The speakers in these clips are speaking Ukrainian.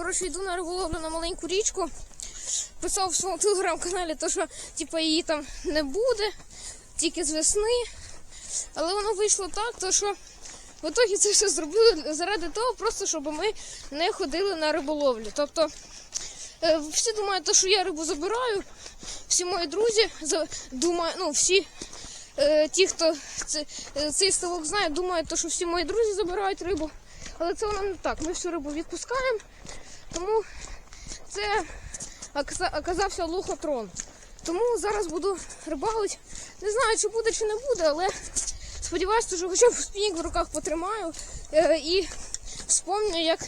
коротше, йду на риболовлю на маленьку річку. Писав в своєму телеграм-каналі, то, що типу, її там не буде, тільки з весни. Але воно вийшло так, то що в ітогі це все зробили заради того, просто щоб ми не ходили на риболовлю. Тобто е, всі думають, то, що я рибу забираю, всі мої друзі думають, ну всі е, ті, хто е, цей ставок знає, думають, що всі мої друзі забирають рибу. Але це воно не так. Ми всю рибу відпускаємо, тому це оказався лохотрон. Тому зараз буду рибалити. Не знаю, чи буде, чи не буде, але сподіваюся, що хоча б спінінг в руках потримаю е, і вспомню, як,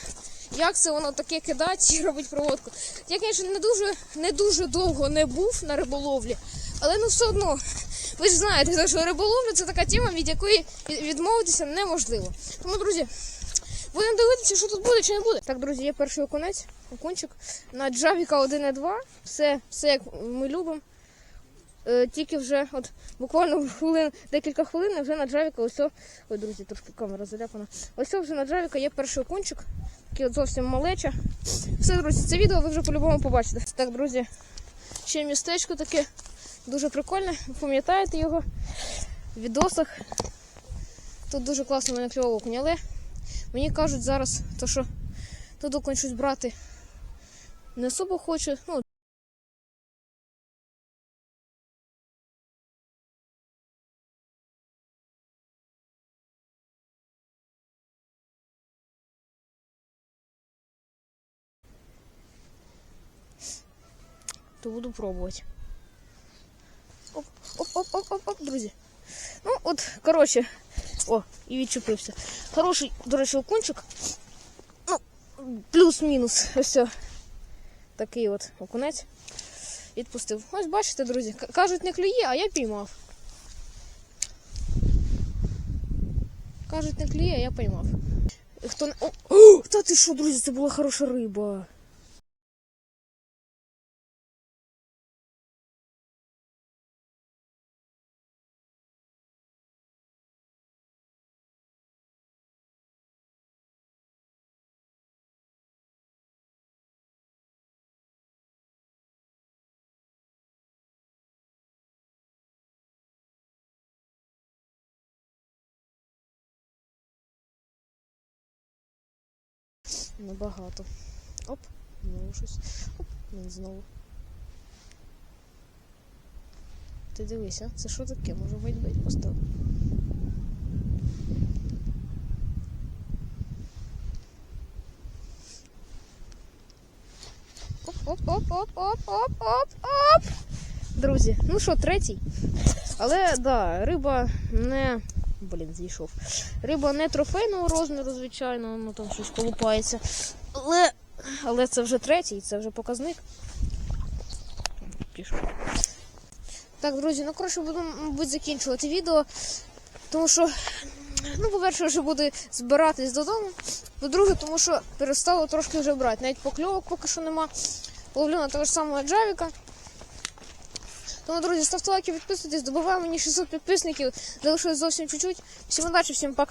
як це воно таке кидати і робить проводку. Я, звісно, не дуже, не дуже довго не був на риболовлі, але ну все одно. Ви ж знаєте, що риболовля це така тема, від якої відмовитися неможливо. Тому, друзі, будемо дивитися, що тут буде чи не буде. Так, друзі, є перший окунець, окунчик на Джавіка 1.2. Все, все як ми любимо. Е, тільки вже от буквально хвилин, декілька хвилин вже на Джавіка ось. Ой, друзі, трошки камера заляпана. Ось вже на Джавіка є перший окунчик. Такий от зовсім малеча. Все, друзі, це відео ви вже по-любому побачите. Так, друзі, ще містечко таке дуже прикольне. Пам'ятаєте його в відосах. Тут дуже класно мене кльово окунь, але мені кажуть зараз, то що тут щось брати не особо хоче. Ну, то буду пробувати. Оп, оп, оп, оп, оп, оп, друзі. Ну, от, коротше, о, і відчепився. Хороший, до речі, окунчик. Ну, плюс-мінус. О. Такий от окунець. Відпустив. Ось бачите, друзі. Кажуть, не клює, а я піймав. Кажуть, не клює, а я поймав. Хто не. О, о, та ти що, друзі, це була хороша риба. Небагато. Оп, знову щось. Оп, він знову. Ти дивися, це що таке? Може вийти поставити. Оп, оп, оп, оп, оп, оп, оп, оп. Друзі, ну що, третій. Але да, риба не. Блін, зійшов. Риба не трофейного розміру, звичайно, ну там щось колупається. Але, але це вже третій, це вже показник. Пішов. Так, друзі, ну коротше, буду, мабуть, закінчувати відео. Тому що, ну, по-перше, вже буду збиратись додому. По-друге, тому що перестало трошки вже брати. Навіть покльовок поки що нема. Ловлю на того ж самого Джавіка. Тому, друзі, ставте лайки, підписуйтесь, добуваємо мені 600 підписників. Залишилось зовсім чуть-чуть. Всім удачі, всім пока.